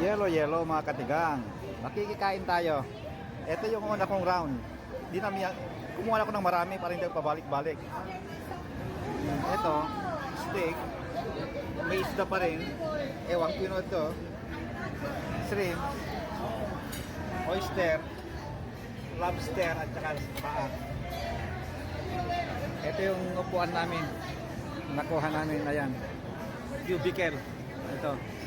Yellow, yellow mga katigang. Makikikain tayo. Ito yung una kong round. Di namin, kumuha ako ng marami para hindi pabalik-balik. Ito, steak. May isda pa rin. Ewan ko ito. Shrimp. Oyster. Lobster at saka paa. Ito yung upuan namin. Nakuha namin. Ayan. Cubicle. Ito.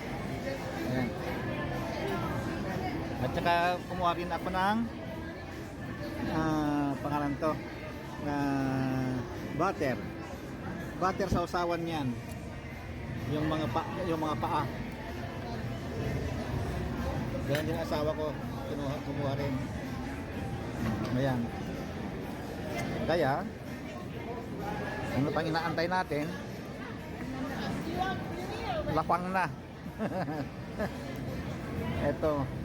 At saka kumuha rin ako ng ah, pangalan to na butter. Butter sa usawan niyan. Yung mga pa, yung mga paa. Ganyan din asawa ko. Kinuha, kumuha rin. Ayan. Kaya, ano pang inaantay natin? Lapang na. Ito.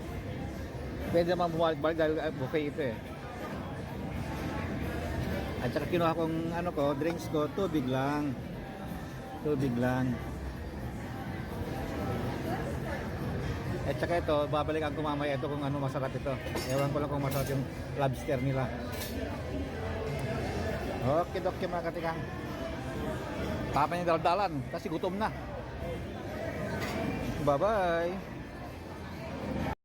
Pwede naman bumalik-balik dahil uh, buffet ito eh. At saka kinuha kong ano ko, drinks ko, tubig lang. Tubig lang. At saka ito, babalikan ko mamaya ito kung ano masarap ito. Ewan ko lang kung masarap yung lobster nila. Okay, doke mga katikang. Tapa niya daldalan kasi gutom na. Bye-bye.